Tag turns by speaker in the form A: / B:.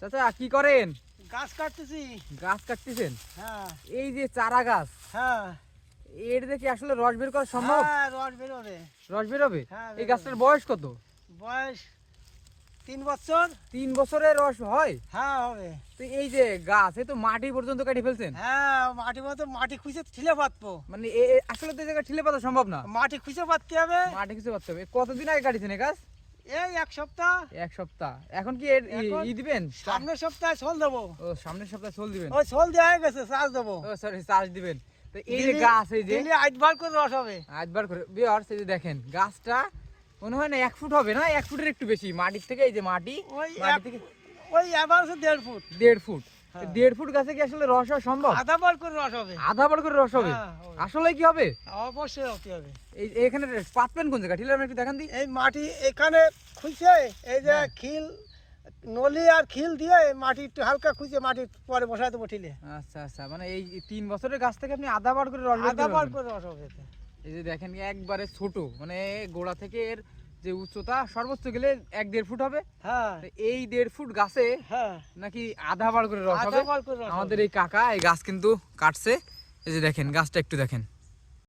A: চাচা কি করেন?
B: গাছ কাটতেছি।
A: গাছ কাটতেছেন?
B: হ্যাঁ।
A: এই যে চারা গাছ
B: হ্যাঁ।
A: এর দেখি আসলে রস বের করা সম্ভব?
B: হ্যাঁ রস বেরোবে।
A: রস বেরোবে?
B: হ্যাঁ,
A: এই গাছটার বয়স কত?
B: বয়স তিন বছর।
A: তিন বছরের রস হয়?
B: হ্যাঁ হবে।
A: তো এই যে গাছ এ তো মাটি পর্যন্ত কাটি ফেলছেন?
B: হ্যাঁ মাটি মতো মাটি খুঁজে ঠিলে পাতবো।
A: মানে আসলে তো ঠিলে পাতা সম্ভব না।
B: মাটি খুঁজে পাততে হবে।
A: মাটি খুঁজে করতে হবে। কতদিন আগে কাটিছেন এই গাছ?
B: এই এক সপ্তাহ।
A: এক সপ্তাহ। এখন কি ই- দিবেন?
B: সামনের সপ্তাহে সল দেবো।
A: ও সামনের সপ্তাহে সল দিবেন?
B: ওই সল দেওয়া হয়ে গেছে চার্জ দেবো।
A: ও সরি চার্জ দিবেন। তো এই যে গাছ এই যে
B: আটবার করে রস হবে।
A: আটবার করে এই যে দেখেন গাছটা মনে হয় না এক ফুট হবে না? এক ফুটের একটু বেশি। মাটির থেকে এই যে মাটি
B: ওই
A: মাটি থেকে
B: ওই দেড় ফুট।
A: দেড় ফুট। দেড় ফুট গাছে কি আসলে রস হওয়া সম্ভব?
B: আধা বার করে রস হবে।
A: আধা বার করে রস হবে?
B: হ্যাঁ,
A: আসলে কি হবে?
B: অবশ্যই হবে
A: এই এখানে পাতবেন কোন জায়গা একটু দেখান দি।
B: এই মাটি এখানে খুঁজছে এই যে
A: হ্যাঁ।
B: খিল নলি আর খিল দিয়ে মাটি একটু হালকা খুঁজে মাটি পরে বসাতে বঠিলে
A: আচ্ছা আচ্ছা মানে এই তিন বছরের গাছ থেকে আপনি আধা বার করে রস
B: আধা বার করে রস হবে
A: এই যে দেখেন একবারে ছোট মানে গোড়া থেকে এর যে উচ্চতা সর্বোচ্চ গেলে এক দেড় ফুট হবে।
B: হ্যাঁ।
A: এই দেড় ফুট গাছে
B: হ্যাঁ।
A: নাকি আধা বার করে রস হবে। আমাদের এই কাকা এই গাছ কিন্তু কাটছে। এই যে দেখেন গাছটা একটু দেখেন।